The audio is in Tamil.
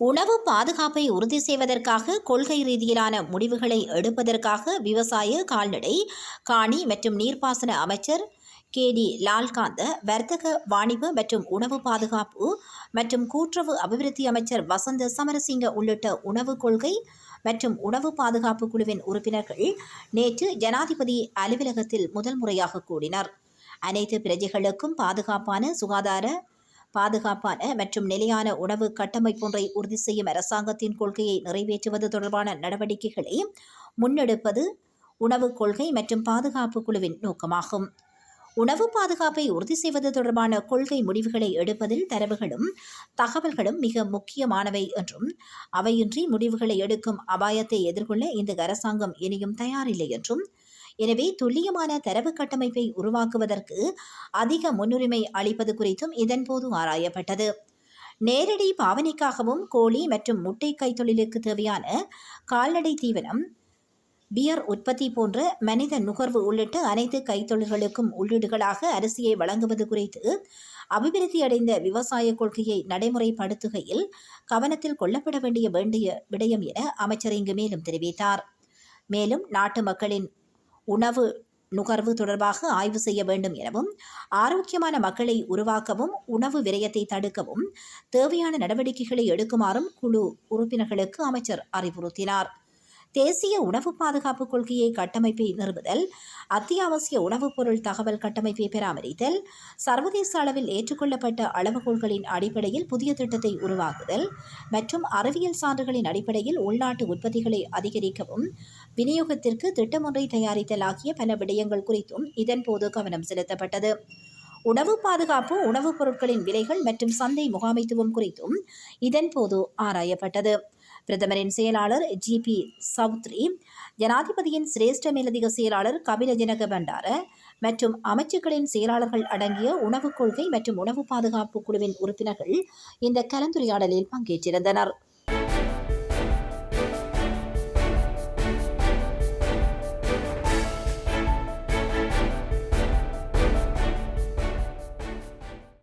உணவு பாதுகாப்பை உறுதி செய்வதற்காக கொள்கை ரீதியிலான முடிவுகளை எடுப்பதற்காக விவசாய கால்நடை காணி மற்றும் நீர்ப்பாசன அமைச்சர் கே. டி. லால்காந்த வர்த்தக வாணிப மற்றும் உணவு பாதுகாப்பு மற்றும் கூட்டுறவு அபிவிருத்தி அமைச்சர் வசந்த சமரசிங்க உள்ளிட்ட உணவு கொள்கை மற்றும் உணவு பாதுகாப்பு குழுவின் உறுப்பினர்கள் நேற்று ஜனாதிபதி அலுவலகத்தில் முதல் முறையாக கூடினர். அனைத்து பிரஜைகளுக்கும் பாதுகாப்பான சுகாதார பாதுகாப்பான மற்றும் நிலையான உணவு கட்டமைப்பொன்றை உறுதி செய்யும் அரசாங்கத்தின் கொள்கையை நிறைவேற்றுவது தொடர்பான நடவடிக்கைகளை முன்னெடுப்பது உணவு கொள்கை மற்றும் பாதுகாப்பு குழுவின் நோக்கமாகும். உணவு பாதுகாப்பை உறுதி செய்வது தொடர்பான கொள்கை முடிவுகளை எடுப்பதில் தரவுகளும் தகவல்களும் மிக முக்கியமானவை என்றும் அவையின்றி முடிவுகளை எடுக்கும் அபாயத்தை எதிர்கொள்ள இந்த அரசாங்கம் இனியும் தயாரில்லை என்றும் எனவே துல்லியமான தரவு கட்டமைப்பை உருவாக்குவதற்கு அதிக முன்னுரிமை அளிப்பது குறித்தும் இதன்போது ஆராயப்பட்டது. நேரடி பாவனைக்காகவும் கோழி மற்றும் முட்டை கைத்தொழிலுக்கு தேவையான கால்நடை தீவனம் பியர் உற்பத்தி போன்ற மனித நுகர்வு உள்ளிட்ட அனைத்து கைத்தொழில்களுக்கும் உள்ளீடுகளாக அரிசியை வழங்குவது குறித்து அபிவிருத்தி அடைந்த விவசாய கொள்கையை நடைமுறைப்படுத்துகையில் கவனத்தில் கொள்ளப்பட வேண்டிய வேண்டிய விடயம் என அமைச்சர் இங்கு மேலும் தெரிவித்தார். மேலும் நாட்டு மக்களின் உணவு நுகர்வு தொடர்பாக ஆய்வு செய்ய வேண்டும் எனவும் ஆரோக்கியமான மக்களை உருவாக்கவும் உணவு விரயத்தை தடுக்கவும் தேவையான நடவடிக்கைகளை எடுக்குமாறும் குழு உறுப்பினர்களுக்கு அமைச்சர் அறிவுறுத்தினார். தேசிய உணவு பாதுகாப்பு கொள்கையை கட்டமைப்பை நிறுவுதல் அத்தியாவசிய உணவுப் பொருள் தகவல் கட்டமைப்பை பராமரித்தல் சர்வதேச அளவில் ஏற்றுக்கொள்ளப்பட்ட அளவுகோல்களின் அடிப்படையில் புதிய திட்டத்தை உருவாக்குதல் மற்றும் அறிவியல் சான்றுகளின் அடிப்படையில் உள்நாட்டு உற்பத்திகளை அதிகரிக்கவும் விநியோகத்திற்கு திட்டமொன்றை தயாரித்தல் ஆகிய பல விடயங்கள் குறித்தும் இதன்போது கவனம் செலுத்தப்பட்டது. உணவு பாதுகாப்பு உணவுப் பொருட்களின் விலைகள் மற்றும் சந்தை முகாமைத்துவம் குறித்தும் இதன்போது ஆராயப்பட்டது. பிரதமரின் செயலாளர் ஜி பி சவுத்ரி ஜனாதிபதியின் சிரேஷ்ட மேலதிக செயலாளர் கபில ஜனக பண்டார மற்றும் அமைச்சுக்களின் செயலாளர்கள் அடங்கிய உணவுக் கொள்கை மற்றும் உணவு பாதுகாப்பு குழுவின் உறுப்பினர்கள் இந்த கலந்துரையாடலில் பங்கேற்றிருந்தனர்.